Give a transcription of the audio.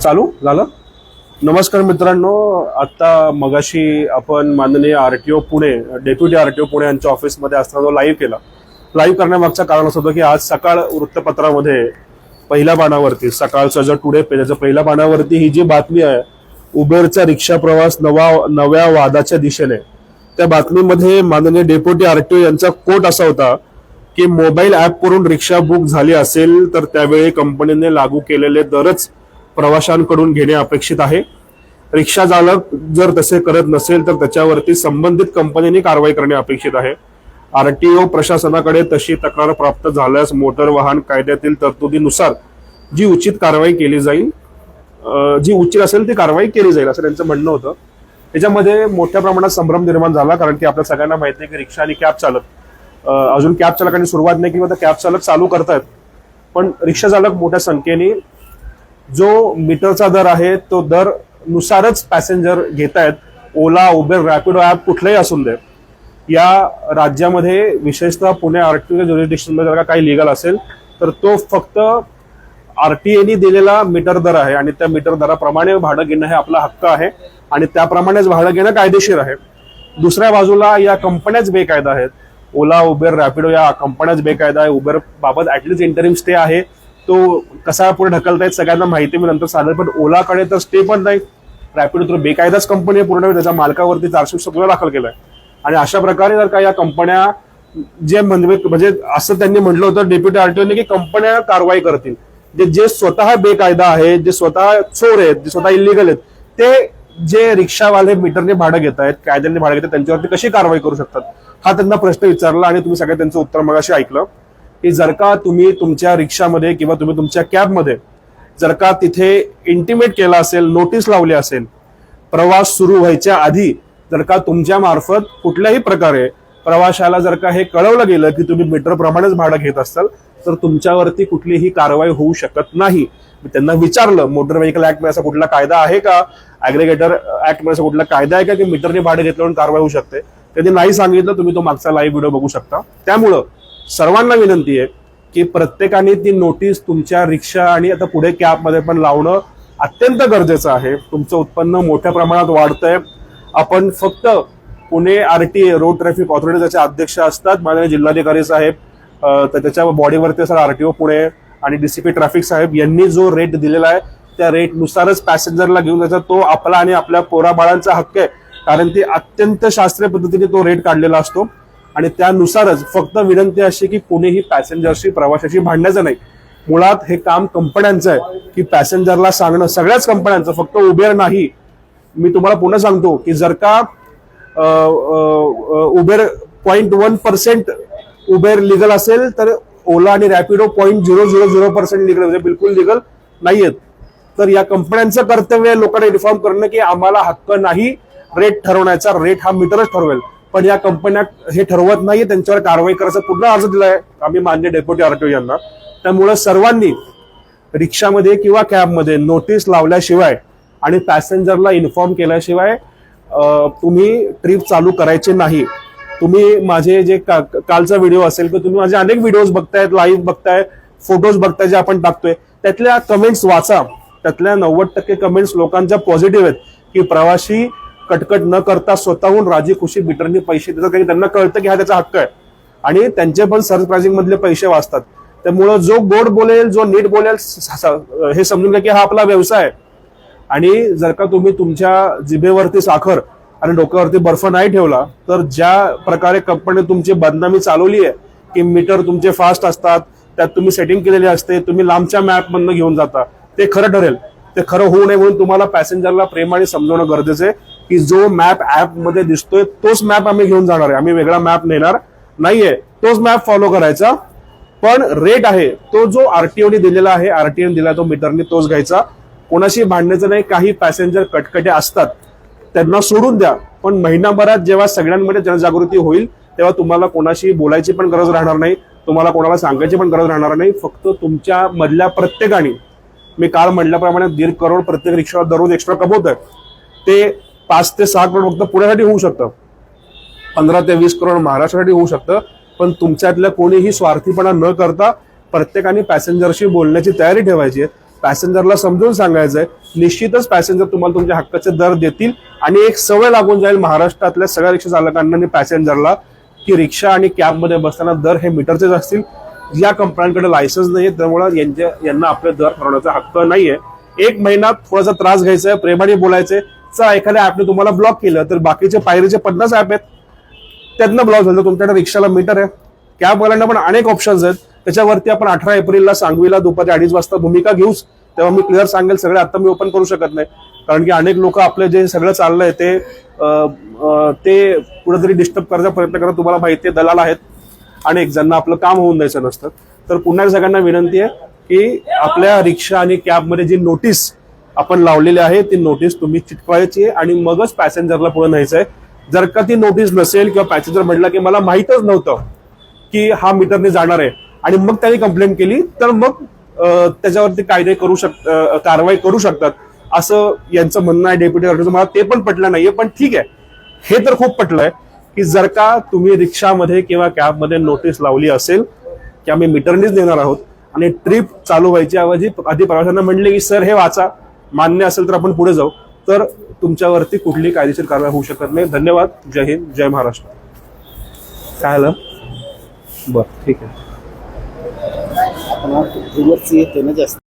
चालू? झालं? नमस्कार मित्रांनो. आत्ता मगाशी आपण माननीय R T O Pune deputy O Pune यांच्या ऑफिसमध्ये असताना तो लाईव्ह केला लाईव्ह करण्यामागचं कारण असं होतं की आज सकाळ वृत्तपत्रामध्ये पहिल्या पानावरती सकाळचं जर टुडे पेजाच्या पहिल्या पानावरती ही जी बातमी आहे उबेरचा रिक्षा प्रवास नवा नव्या वादाच्या दिशेने. त्या बातमीमध्ये माननीय डेप्युटी ओ यांचा कोट असा होता की मोबाईल ॲपवरून रिक्षा बुक झाली असेल तर त्यावेळी कंपनीने लागू केलेले दरच प्रवाशांकडून घेणे अपेक्षित आहे. रिक्षा चालक जर तसे करत नसेल तर त्याच्यावरती संबंधित कंपनीने कारवाई करणे अपेक्षित आहे. आरटीओ प्रशासनाकडे तशी तक्रार प्राप्त झाल्यास मोटर वाहन कायद्यातील तरतुदीनुसार जी उचित कारवाई केली जाईल जी उचित असेल ती कारवाई केली जाईल असं त्यांचं म्हणणं होतं. त्याच्यामध्ये मोठ्या प्रमाणात संभ्रम निर्माण झाला कारण की आपल्या सगळ्यांना माहिती आहे की रिक्षा आणि कॅब चालक अजून कॅब चालकांनी सुरुवात नाही किंवा कॅब चालक चालू करतायत. पण रिक्षा चालक मोठ्या संख्येने जो मीटरचा दर आहे तो दर नुसारच पॅसेंजर घेत आहेत ओला उबेर रॅपिडो ॲप कुठलंही असून दे या राज्यामध्ये विशेषतः पुणे आरटीओ ज्युरिडिक्शनमध्ये जर का काही लिगल असेल तर तो फक्त आर टी एनी दिलेला मीटर दर आहे. आणि त्या मीटर दराप्रमाणे भाडं घेणं हे आपला हक्क आहे. आणि त्याप्रमाणेच भाडं घेणं कायदेशीर आहे. दुसऱ्या बाजूला या कंपन्याच बेकायदा आहेत. ओला उबेर रॅपिडो या कंपन्याच बेकायदा आहे. उबेर बाबत ऍटलीस्ट इंटरिम स्टे आहे. तो कसा पुढे ढकलतायत सगळ्यांना माहिती मी नंतर सांगेल पण ओलाकडे तर स्टे पण नाही. रॅपिडो तर बेकायदाच कंपनी आहे पूर्ण त्याच्या मालकावरती चारशे सगळं दाखल केलाय. आणि अशा प्रकारे जर का या कंपन्या जे म्हणजे म्हणजे असं त्यांनी म्हटलं होतं डेप्युटी आरटीओने की कंपन्या कारवाई करतील. जे जे स्वतः बेकायदा आहे जे स्वतः चोर आहेत जे स्वतः इलिगल आहेत ते जे रिक्षावाले मीटरने भाडं घेत आहेत कायद्याने भाडं घेत आहेत त्यांच्यावरती कशी कारवाई करू शकतात? हा त्यांना प्रश्न विचारला आणि तुम्ही सगळ्या त्यांचं उत्तर मगाशी ऐकलं. की जर का तुम्ही तुमच्या रिक्षामध्ये किंवा तुम्ही तुमच्या कॅबमध्ये जर का तिथे इंटिमेट केला असेल नोटीस लावली असेल प्रवास सुरू व्हायच्या आधी जर का तुमच्या मार्फत कुठल्याही प्रकारे प्रवाशाला जर का हे कळवलं गेलं की तुम्ही मीटरप्रमाणेच भाडं घेत असाल तर तुमच्यावरती कुठलीही कारवाई होऊ शकत नाही. मी त्यांना विचारलं मोटर व्हेकल ऍक्ट असा कुठला कायदा आहे का? अग्रिगेटर ऍक्ट असा कुठला कायदा आहे का की मीटरने भाडं घेतलं म्हणून कारवाई होऊ शकते? त्यांनी नाही सांगितलं तुम्ही तो मागचा लाईव्ह व्हिडिओ बघू शकता. त्यामुळं सर्वांना विनंती आहे की प्रत्येकाने ती नोटीस तुमच्या रिक्षा आणि आता पुढे कॅबमध्ये पण लावणं अत्यंत गरजेचं आहे. तुमचं उत्पन्न मोठ्या प्रमाणात वाढतंय. आपण फक्त Pune R T A road traffic authority त्याचे अध्यक्ष असतात. माननीय जिल्हाधिकारी साहेब तर त्याच्या बॉडीवरती असं आर टी ओ पुणे आणि डीसीपी ट्रॅफिक साहेब यांनी जो रेट दिलेला आहे त्या रेटनुसारच पॅसेंजरला घेऊन जायचा. तो आपला आणि आपल्या पोराबाळांचा हक्क आहे. कारण ती अत्यंत शास्त्रीय पद्धतीने तो रेट काढलेला असतो. आणि त्यानुसारच फक्त विनंती अशी की कोणीही पॅसेंजरशी प्रवाशाशी भांडण्याचं नाही. मुळात हे काम कंपन्यांचं आहे की पॅसेंजरला सांगणं सगळ्याच कंपन्यांचं फक्त उबेर नाही. मी तुम्हाला पुन्हा सांगतो की जर का Uber point one percent Uber legal असेल तर ओला आणि Rapido point zero zero zero percent legal म्हणजे बिलकुल लिगल नाहीयेत. तर या कंपन्यांचं कर्तव्य आहे लोकांना इन्फॉर्म करणं की आम्हाला हक्क नाही रेट ठरवण्याचा रेट हा मीटरच ठरवेल. पण या कंपन्या हे ठरवत नाही त्यांच्यावर कारवाई करायचा पूर्ण अर्ज दिला आहे आम्ही मान्य डेप्युटी आरटीओ यांना. त्यामुळे सर्वांनी रिक्षामध्ये किंवा कॅबमध्ये नोटीस लावल्याशिवाय आणि पॅसेंजरला इन्फॉर्म केल्याशिवाय तुम्ही ट्रिप चालू करायचे नाही. तुम्ही माझे जे का- कालचा व्हिडिओ असेल किंवा तुम्ही माझे अनेक व्हिडिओज बघतायत लाईव्ह बघताय फोटोज बघताय जे आपण टाकतोय त्यातल्या कमेंट्स वाचा. त्यातल्या नव्वद टक्के कमेंट्स लोकांच्या पॉझिटिव्ह आहेत की प्रवासी कटकट न करता स्वतःहून राजी खुशी बिटरनी पैसे देतात. कारण त्यांना कळतं की हा त्याचा हक्क आहे. आणि त्यांचे पण सर्च मधले पैसे वाचतात. त्यामुळं जो गोड बोलेल जो नीट बोलेल हे समजून घ्या की हा आपला व्यवसाय आहे. आणि जर का तुम्ही तुमच्या जिभेवरती साखर आणि डोक्यावरती बर्फ नाही ठेवला तर ज्या प्रकारे कंपनी तुमची बदनामी चालवली आहे की मीटर तुमचे फास्ट असतात त्यात तुम्ही सेटिंग केलेली असते तुम्ही लांबच्या मॅपमधनं घेऊन जाता ते खरं ठरेल. ते खरं होऊ नये म्हणून तुम्हाला पॅसेंजरला प्रेमाने समजवणं गरजेचं आहे. की जो मॅप ऍपमध्ये दिसतोय तोच मॅप आम्ही घेऊन जाणार आहे. आम्ही वेगळा मॅप नेणार नाहीये. तोच मॅप फॉलो करायचा. पण रेट आहे तो जो आरटीओने दिलेला आहे आरटीओने दिला तो मीटरने तोच घ्यायचा. कोणाशी भांडण्याचं नाही काही पॅसेंजर कटकटे असतात त्यांना सोडून द्या. पण महिनाभरात जेव्हा सगळ्यांमध्ये जनजागृती होईल तेव्हा तुम्हाला कोणाशी बोलायची पण गरज राहणार नाही तुम्हाला कोणाला सांगायची पण गरज राहणार नाही. फक्त तुमच्या मधल्या प्रत्येकाने मी काल म्हटल्याप्रमाणे दीड करोड प्रत्येक रिक्षा दररोज एक्स्ट्रा कमवत आहे ते पाच ते सहा करोड फक्त पुण्यासाठी होऊ शकतं. पंधरा ते वीस करोड महाराष्ट्रासाठी होऊ शकतं. पण तुमच्यातल्या कोणीही स्वार्थीपणा न करता प्रत्येकाने पॅसेंजरशी बोलण्याची तयारी ठेवायची आहे. पॅसेंजरला समजून सांगायचं आहे. निश्चितच पॅसेंजर तुम्हाला तुमच्या हक्काचे दर देतील आणि एक सवय लागून जाईल महाराष्ट्रातल्या सगळ्या रिक्षा चालकांना आणि पॅसेंजरला की रिक्षा आणि कॅबमध्ये बसताना दर हे मीटरचेच असतील. या कंपन्यांकडे लायसन्स नाहीये त्यामुळे यांच्या यांना आपले दर ठरवण्याचा हक्क नाही आहे एक महिना थोडासा त्रास घ्यायचा आहे प्रेमाने बोलायचे चा एखाद्या ऍपने तुम्हाला ब्लॉक केलं तर बाकीचे पायरीचे पन्नास ऍप आहेत त्यांना ब्लॉक झालं. तुमच्याकडे रिक्षाला मीटर आहे. कॅबवाल्यांना पण अनेक ऑप्शन्स आहेत. त्याच्यावरती आपण अठरा एप्रिलला सांगवीला दुपारी अडीच वाजता भूमिका घेऊच तेव्हा मी क्लिअर सांगेल सगळे आता मी ओपन करू शकत नाही. कारण की अनेक लोक आपलं जे सगळं चाललंय ते ते कुठेतरी डिस्टर्ब करायचा प्रयत्न करत तुम्हाला माहिती आहे दलाल आहेत. अनेक ज्यांना आपलं काम होऊन द्यायचं नसतं. तर पुन्हा सगळ्यांना विनंती आहे की आपल्या रिक्षा आणि कॅबमध्ये जी नोटीस आपण लावलेली आहे ती नोटीस तुम्ही चिटकवायची आहे आणि मगच पॅसेंजरला पुढे न्यायचं आहे. जर का ती नोटीस नसेल किंवा पॅसेंजर म्हटला की मला माहीतच नव्हतं की हा मीटरने जाणार आहे आणि मग त्यांनी कंप्लेंट केली तर मग त्याच्यावरती कायदे करू शक कारवाई करू शकतात. असं यांचं म्हणणं आहे डेप्युटी कलेक्टरचं मला ते पण पटलं नाहीये पण ठीक आहे. हे तर खूप पटलंय की जर का तुम्ही रिक्षामध्ये किंवा कॅबमध्ये नोटीस लावली असेल की आम्ही मीटरनेच देणार आहोत आणि ट्रिप चालू व्हायची ऐवजी आधी प्रवाशांना म्हणले की सर हे वाचा. मान्य असेल तर आपण पुढे जाऊ. तर तुमच्यावरती कुठली कायदेशीर कारवाई होऊ शकत नाही. धन्यवाद. जय हिंद. जय महाराष्ट्र. काय आलं बरं ठीक आहे. येते ना जास्त.